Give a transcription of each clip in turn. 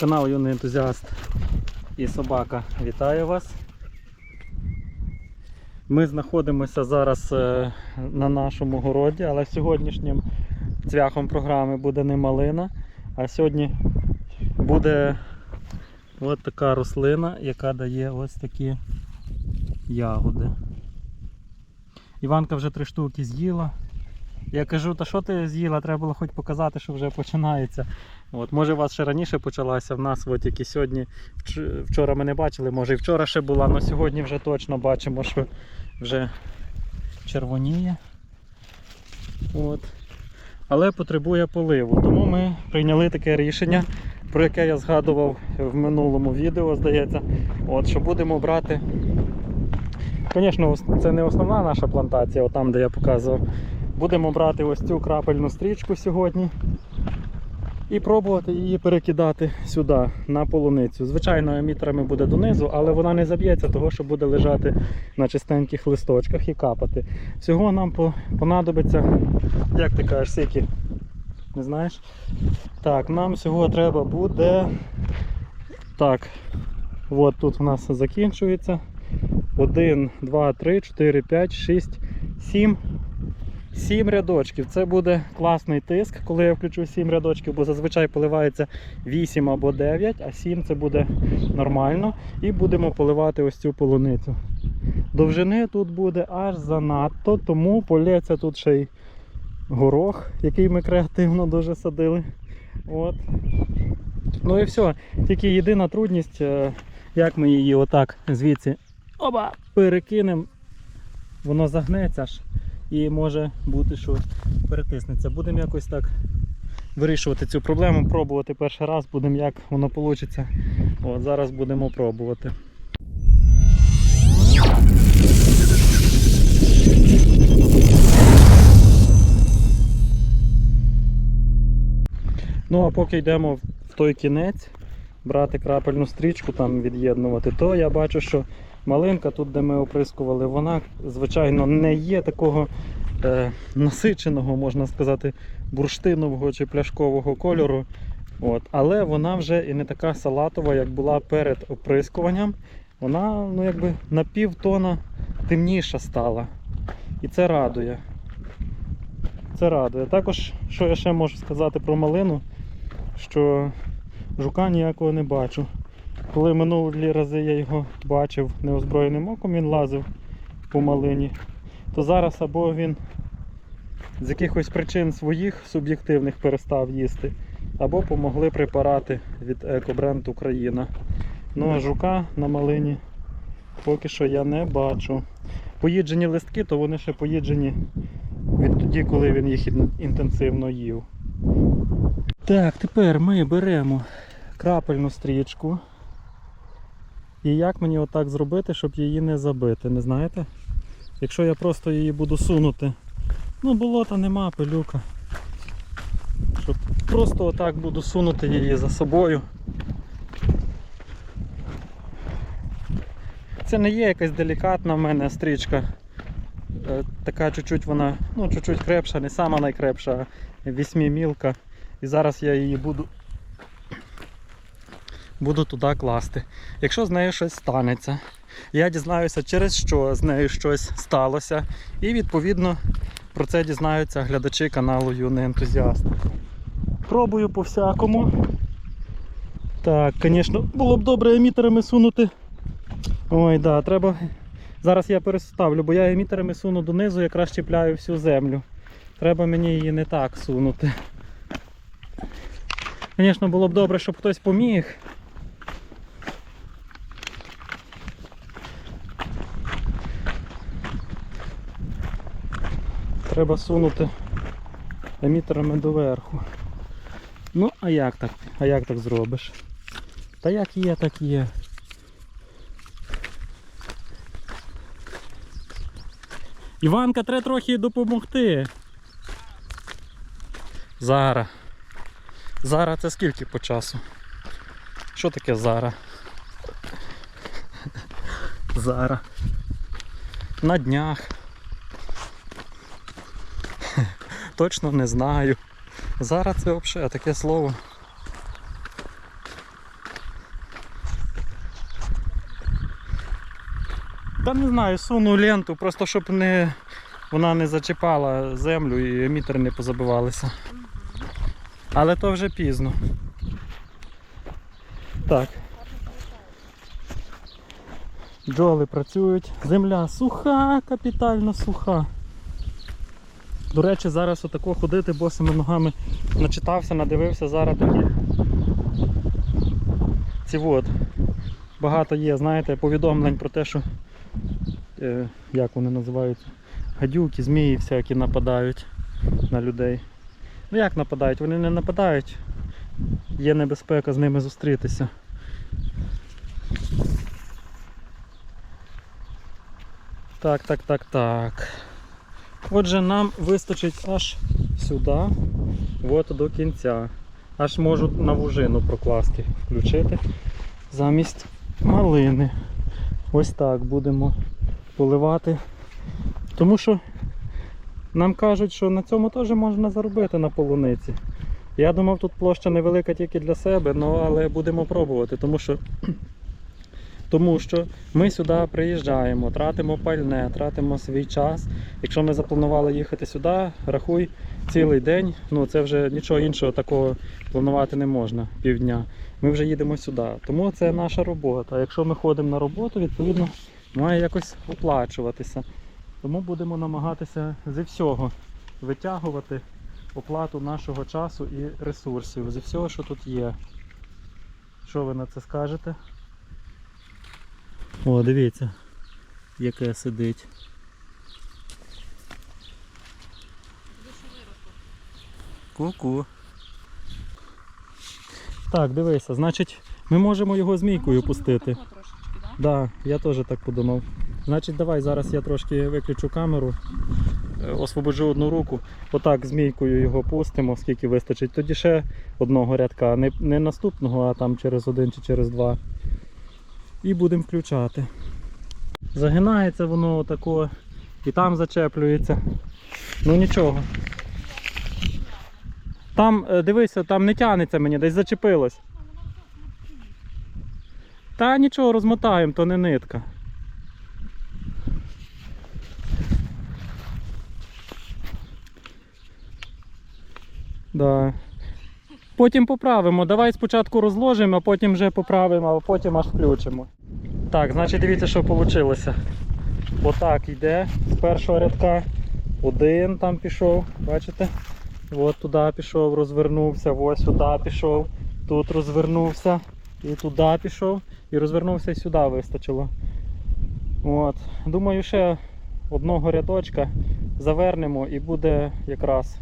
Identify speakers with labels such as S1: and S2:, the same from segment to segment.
S1: Канал Юний ентузіаст і собака вітаю вас. Ми знаходимося зараз е, на нашому городі, але сьогоднішнім цвяхом програми буде не малина, а сьогодні буде от така рослина, яка дає ось такі ягоди. Іванка вже три штуки з'їла. Я кажу, та що ти з'їла? Треба було хоч показати, що вже починається. От, може у вас ще раніше почалася, в нас от тільки сьогодні, вчора ми не бачили, може і вчора ще була, але сьогодні вже точно бачимо, що вже червоніє. От. Але потребує поливу. Тому ми прийняли таке рішення, про яке я згадував в минулому відео, здається, от, що будемо брати. Звісно, це не основна наша плантація, там, де я показував. Будемо брати ось цю крапельну стрічку сьогодні і пробувати її перекидати сюди, на полуницю. Звичайно, емітерами буде донизу, але вона не заб'ється, того що буде лежати на чистеньких листочках і капати. Всього нам понадобиться, як ти кажеш, скільки? Не знаєш? Так, нам всього треба буде. Так, от тут у нас закінчується. 1, 2, 3, 4, 5, 6, 7. 7 рядочків. Це буде класний тиск, коли я включу 7 рядочків, бо зазвичай поливається 8 або 9, а 7 це буде нормально. І будемо поливати ось цю полуницю. Довжини тут буде аж занадто, тому полється тут ще й горох, який ми креативно дуже садили. От. Ну і все. Тільки єдина трудність, е, як ми її отак звідси оба, перекинемо, воно загнеться аж і може бути, що перетиснеться. Будемо якось так вирішувати цю проблему, пробувати перший раз, будемо як воно вийде. От, зараз будемо пробувати. Ну а поки йдемо в той кінець, брати крапельну стрічку, там від'єднувати, то я бачу, що малинка, тут де ми оприскували, вона, звичайно, не є такого е, насиченого, можна сказати, бурштинового чи пляшкового кольору. От. Але вона вже і не така салатова, як була перед оприскуванням. Вона ну, якби на півтона темніша стала. І це радує. Це радує. Також, що я ще можу сказати про малину, що жука ніякого не бачу. Коли минулі рази я його бачив неозброєним оком, він лазив по малині, то зараз або він з якихось причин своїх суб'єктивних перестав їсти, або помогли препарати від екобренд Україна. Ну а жука на малині поки що я не бачу. Поїджені листки, то вони ще поїджені від тоді, коли він їх інтенсивно їв. Так, тепер ми беремо крапельну стрічку. І як мені отак зробити, щоб її не забити, не знаєте? Якщо я просто її буду сунути, ну болота нема, пилюка. Щоб просто отак буду сунути її за собою. Це не є якась делікатна в мене стрічка. Е, Така чуть-чуть вона, ну чуть-чуть крепша, не сама найкрепша, вісьмімілка. І зараз я її буду буду туди класти. Якщо з нею щось станеться, я дізнаюся, через що з нею щось сталося. І відповідно про це дізнаються глядачі каналу Юний Ентузіаст. Пробую по всякому. Так, звісно, було б добре емітерами сунути. Ой, да, треба. Зараз я переставлю, бо я емітерами суну донизу, якраз чіпляю всю землю. Треба мені її не так сунути. Звісно, було б добре, щоб хтось поміг. Треба сунути емітерами доверху. Ну, а як так? А як так зробиш? Та як є, так є. Іванка, треба трохи допомогти. Зараз. Зараз це скільки по часу? Що таке зараз? Зараз. На днях. точно не знаю. Зараз це взагалі таке слово. Та не знаю, суну ленту, просто щоб не, вона не зачіпала землю і емітери не позабивалися. Але то вже пізно. Так. Джоли працюють. Земля суха, капітально суха. До речі, зараз отако ходити босими ногами начитався, надивився, зараз такі. Ці от. Багато є, знаєте, повідомлень про те, що е, як вони називаються? Гадюки, змії всякі нападають на людей. Ну як нападають? Вони не нападають. Є небезпека з ними зустрітися. Так, так, так, так. Отже, нам вистачить аж сюди, от до кінця. Аж можу на вужину прокласти, включити замість малини. Ось так будемо поливати. Тому що нам кажуть, що на цьому теж можна заробити на полуниці. Я думав, тут площа невелика тільки для себе, ну, але будемо пробувати, тому що, тому що ми сюди приїжджаємо, тратимо пальне, тратимо свій час. Якщо ми запланували їхати сюди, рахуй цілий день, ну це вже нічого іншого такого планувати не можна півдня. Ми вже їдемо сюди. Тому це наша робота. Якщо ми ходимо на роботу, відповідно має якось оплачуватися. Тому будемо намагатися зі всього витягувати оплату нашого часу і ресурсів, зі всього, що тут є. Що ви на це скажете? О, дивіться, яке сидить. Ку-ку. Так, дивися, значить, ми можемо його змійкою пустити. Так, да, я теж так подумав. Значить, давай зараз я трошки виключу камеру, е, освободжу одну руку, отак змійкою його пустимо, скільки вистачить. Тоді ще одного рядка, не, не наступного, а там через один чи через два. І будемо включати. Загинається воно отако і там зачеплюється. Ну нічого. Там, е, дивися, там не тянеться мені, десь зачепилось. Та нічого розмотаємо, то не нитка. Да. Потім поправимо. Давай спочатку розложимо, а потім вже поправимо, а потім аж включимо. Так, значить дивіться, що вийшло. Отак йде з першого рядка. Один там пішов, бачите? От туди пішов, розвернувся, ось сюди пішов, тут розвернувся, і туди пішов, і розвернувся і сюди вистачило. От. Думаю, ще одного рядочка завернемо і буде якраз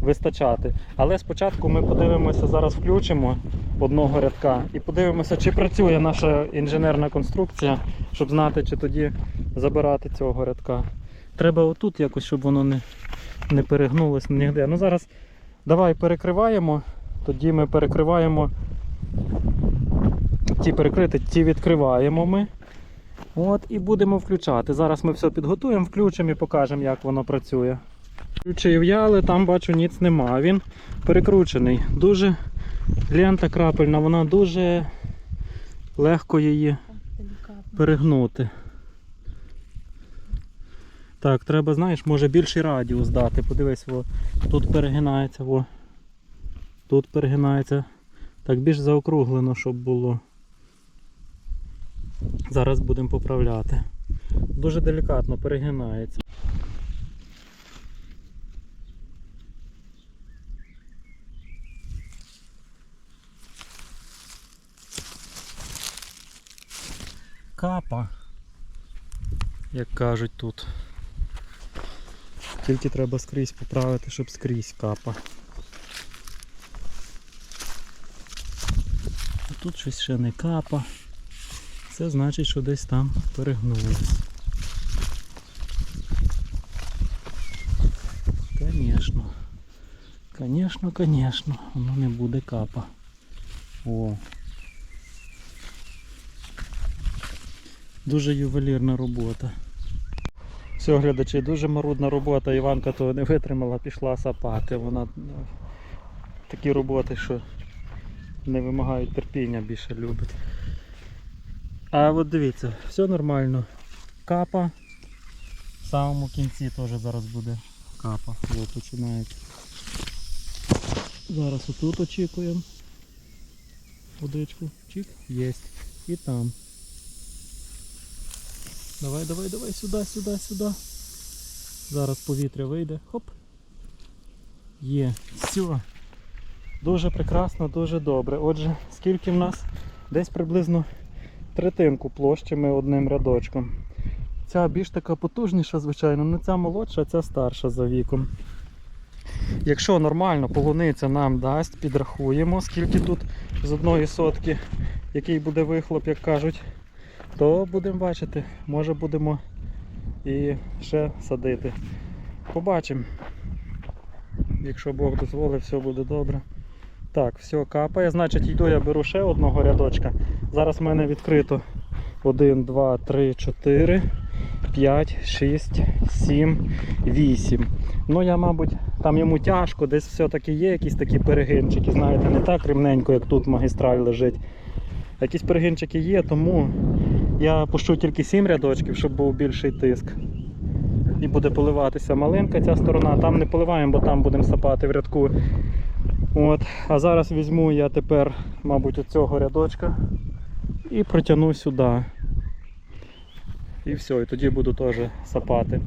S1: вистачати. Але спочатку ми подивимося, зараз включимо одного рядка і подивимося, чи працює наша інженерна конструкція, щоб знати, чи тоді забирати цього рядка. Треба отут якось, щоб воно не, не перегнулося ніде. Ну зараз давай перекриваємо, тоді ми перекриваємо ті перекрити, ті відкриваємо ми. От, і будемо включати. Зараз ми все підготуємо, включимо і покажемо, як воно працює. Включив я, але там бачу ніц нема. Він перекручений. Дуже лента крапельна, вона дуже легко її перегнути. Так, треба, знаєш, може більший радіус дати. Подивись, во, тут перегинається, во. Тут перегинається. Так більш заокруглено, щоб було. Зараз будемо поправляти. Дуже делікатно перегинається. Капа, як кажуть тут. Тільки треба скрізь поправити, щоб скрізь капа. Тут щось ще не капа. Це значить, що десь там перегнулось. Конечно. Конечно, конечно, воно не буде капа. О. Дуже ювелірна робота. Все, глядачі, дуже марудна робота. Іванка того не витримала, пішла сапати. Вона ну, такі роботи, що не вимагають терпіння, більше любить. А от дивіться, все нормально. капа. В самому кінці теж зараз буде капа. Ось починається. Зараз отут очікуємо. Водичку. Чик. Єсть. І там. Давай, давай, давай, сюди, сюди, сюди. Зараз повітря вийде. Хоп. Є. Все. Дуже прекрасно, дуже добре. Отже, скільки в нас? Десь приблизно третинку площі ми одним рядочком. Ця більш така потужніша, звичайно, не ця молодша, а ця старша за віком. Якщо нормально полуниця нам дасть, підрахуємо, скільки тут з одної сотки, який буде вихлоп, як кажуть, то будемо бачити, може будемо і ще садити. Побачимо. Якщо Бог дозволить, все буде добре. Так, все капає. Значить, йду я беру ще одного рядочка. Зараз в мене відкрито 1, 2, 3, 4, 5, 6, 7, 8. Ну я, мабуть, там йому тяжко, десь все-таки є якісь такі перегинчики, знаєте, не так рівненько, як тут магістраль лежить. Якісь перегинчики є, тому я пущу тільки 7 рядочків, щоб був більший тиск. І буде поливатися малинка ця сторона. Там не поливаємо, бо там будемо сапати в рядку. От. А зараз візьму я тепер, мабуть, оцього рядочка і протягну сюди. І все, і тоді буду теж сапати.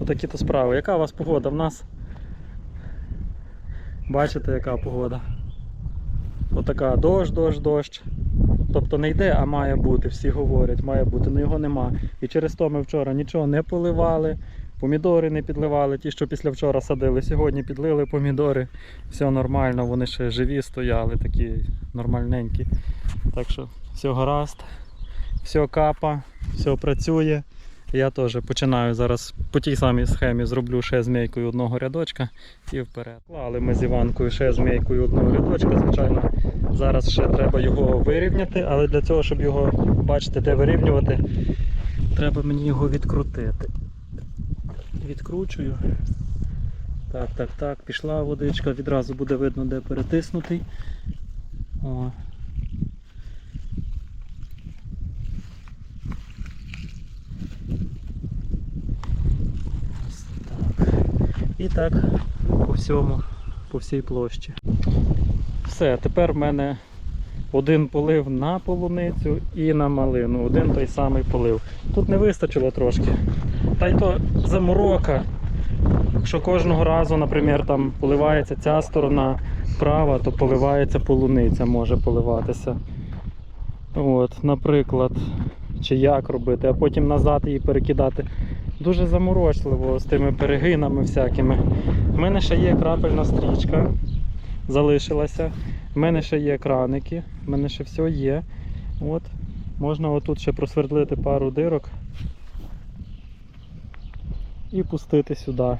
S1: Отакі то справи. Яка у вас погода? В нас бачите, яка погода? Отака дощ, дощ, дощ. Тобто не йде, а має бути. Всі говорять, має бути, але його нема. І через то ми вчора нічого не поливали, помідори не підливали, ті, що після вчора садили. Сьогодні підлили помідори, все нормально, вони ще живі стояли, такі нормальненькі. Так що все гаразд, все капа, все працює. Я теж починаю зараз по тій самій схемі зроблю ще змійкою одного рядочка і вперед. Клали ми з Іванкою ще змійкою одного рядочка. Звичайно, зараз ще треба його вирівняти, але для цього, щоб його бачити, де вирівнювати, треба мені його відкрутити. Відкручую. Так, так, так, пішла водичка, відразу буде видно, де перетиснутий. О. І так по всьому, по всій площі. Все, тепер в мене один полив на полуницю і на малину. Один той самий полив. Тут не вистачило трошки. Та й то заморока. Якщо кожного разу, наприклад, там поливається ця сторона права, то поливається полуниця, може поливатися. От, наприклад, чи як робити, а потім назад її перекидати. Дуже заморочливо з тими перегинами всякими. У мене ще є крапельна стрічка, залишилася. У мене ще є краники, в мене ще все є. От, можна отут ще просвердлити пару дирок і пустити сюди.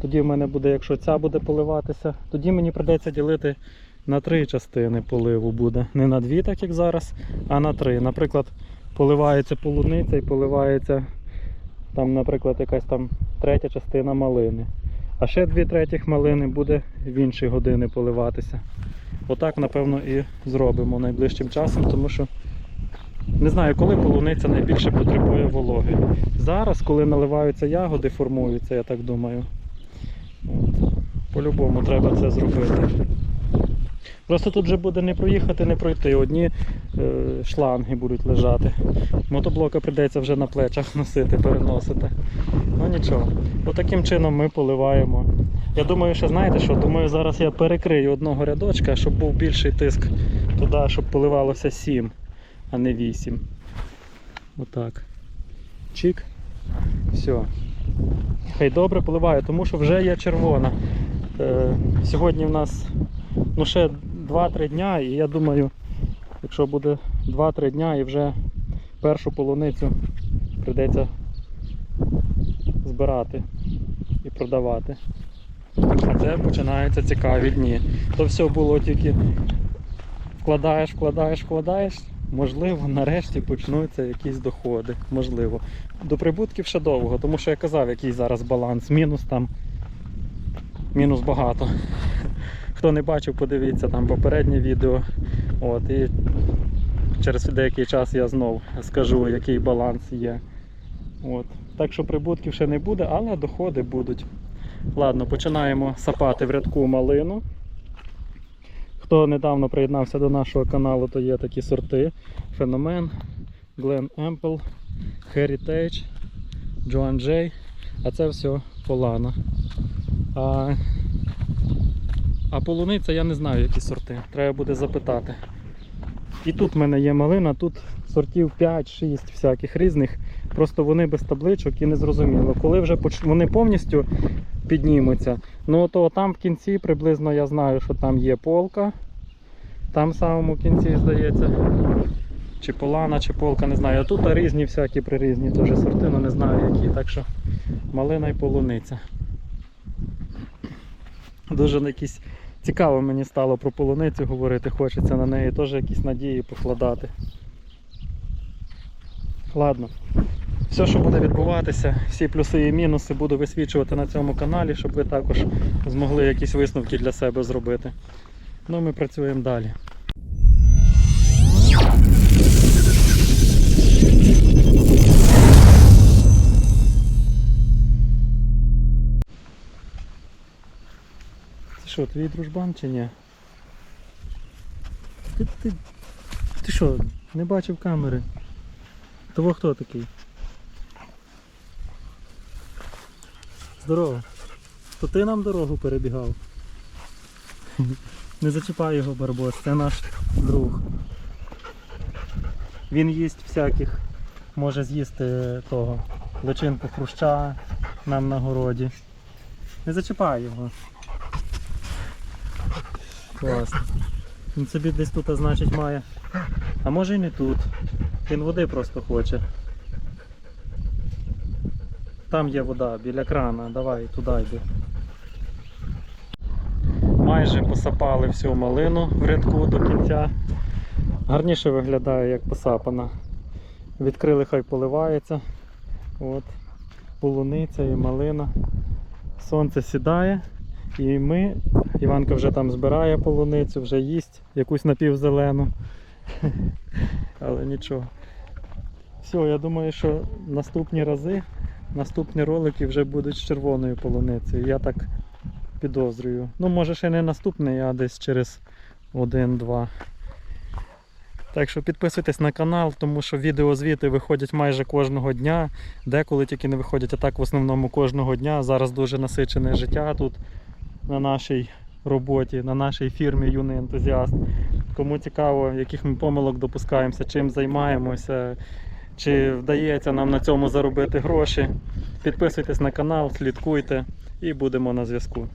S1: Тоді в мене буде, якщо ця буде поливатися, тоді мені прийдеться ділити на три частини поливу буде. Не на дві, так як зараз, а на три. Наприклад, поливається полуниця і поливається там, наприклад, якась там третя частина малини. А ще дві третіх малини буде в інші години поливатися. Отак, напевно, і зробимо найближчим часом, тому що не знаю, коли полуниця найбільше потребує вологи. Зараз, коли наливаються ягоди, формуються, я так думаю. По-любому треба це зробити. Просто тут вже буде не проїхати, не пройти. Одні е, шланги будуть лежати. Мотоблока прийдеться вже на плечах носити, переносити. Ну нічого. Отаким чином ми поливаємо. Я думаю, що знаєте що? Думаю, зараз я перекрию одного рядочка, щоб був більший тиск туди, щоб поливалося 7, а не 8. Отак. Чик. Все. Хай добре поливаю, тому що вже є червона. Е, сьогодні в нас ну, ще 2-3 дня, і я думаю, якщо буде 2-3 дня і вже першу полуницю прийдеться збирати і продавати. А це починаються цікаві дні. То все було тільки вкладаєш, вкладаєш, вкладаєш. Можливо, нарешті почнуться якісь доходи. Можливо. До прибутків ще довго, тому що я казав, який зараз баланс. Мінус там. Мінус багато. Хто не бачив, подивіться там попереднє відео. От, і через деякий час я знов скажу, який баланс є. От. Так що прибутків ще не буде, але доходи будуть. Ладно, починаємо сапати в рядку малину. Хто недавно приєднався до нашого каналу, то є такі сорти: Феномен, Glen Ample, Heritage, Joan J. А це все полана. А, а полуниця я не знаю, які сорти. Треба буде запитати. І тут в мене є малина, тут сортів 5-6 всяких різних. Просто вони без табличок і не зрозуміло. Коли вже вони повністю піднімуться, ну то там в кінці приблизно я знаю, що там є полка. Там в самому кінці, здається. Чи полана, чи полка, не знаю. А тут різні всякі прирізні теж сорти, але не знаю які. Так що малина і полуниця. Дуже якісь цікаво мені стало про полуницю говорити, хочеться на неї теж якісь надії покладати. Ладно. Все, що буде відбуватися, всі плюси і мінуси буду висвічувати на цьому каналі, щоб ви також змогли якісь висновки для себе зробити. Ну, ми працюємо далі. Що, твій дружбан чи ні? Ти, ти, ти що, не бачив камери? Того хто такий? Здорово. То ти нам дорогу перебігав. Не зачіпай його, Барбос, це наш друг. Він їсть всяких, може з'їсти того личинку хруща нам на городі. Не зачіпай його. Класно. Він собі десь тут, значить, має. А може і не тут. Він води просто хоче. Там є вода, біля крана, давай туди йди. Майже посапали всю малину в рядку до кінця. Гарніше виглядає, як посапана. Відкрили, хай поливається. От. Полуниця і малина. Сонце сідає. І ми, Іванка вже там збирає полуницю, вже їсть якусь напівзелену. Але нічого. Все, я думаю, що наступні рази, наступні ролики вже будуть з червоною полуницею. Я так підозрюю. Ну, може ще не наступний, а десь через один-два. Так що підписуйтесь на канал, тому що відеозвіти виходять майже кожного дня. Деколи тільки не виходять, а так в основному кожного дня. Зараз дуже насичене життя тут на нашій роботі, на нашій фірмі юний ентузіаст. Кому цікаво, яких ми помилок допускаємося, чим займаємося, чи вдається нам на цьому заробити гроші. Підписуйтесь на канал, слідкуйте і будемо на зв'язку.